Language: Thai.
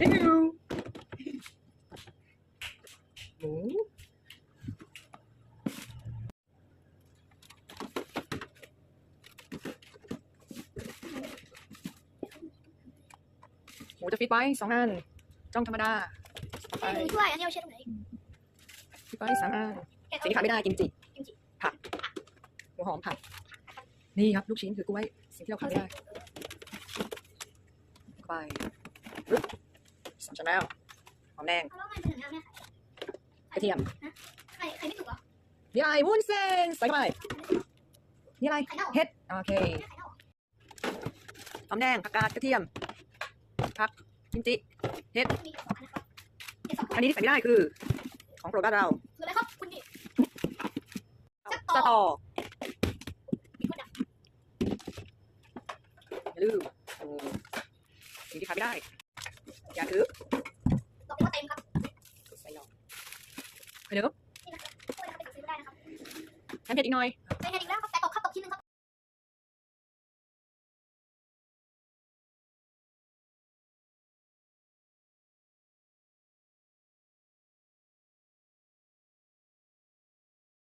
ฮิวหมูหมูจะฟิตไว้สองอันจ้องธรรมดาไปให้ดูด้วยอันนี้เอาเช็ดตรงไหนฟิตไว้สามอันแกะสิ่งที่ขาดไม่ได้กิมจิ กิมจิ ผัก หัวหอมผัก นี่ครับ ลูกชิ้นคือกล้วย สิ่งที่เราขาดไม่ได้เข้าไปปึ๊บ สามชั้นแล้วหอมแดงเอาแล้วมันเป็นอย่างนี้เนี่ยกระเทียมไข่ไข่ไม่สุกเหรอนี่อะไรวุ้นเส้นใส่เข้าไปนี่อะไรไข่เน่าเห็ดโอเคไข่เน่าหอมแดงผักกาดกระเทียมผักกิมจิมีสองอันนะครับเก็บสองอันนี้ที่ใส่ไม่ได้คือ ของโปรดบ้านเราคืออะไรครับคุณดิสตอมีคนดักอย่าลืมอืมสิ่งที่ขาดไม่ได้ อย่าถือดอกว่าเต็มครับใส่หน่อยไปเดี๋ยวนี่นะครับช่วยนะครับไปสั่งซื้อได้นะครับแถมเผ็ดอีกหน่อย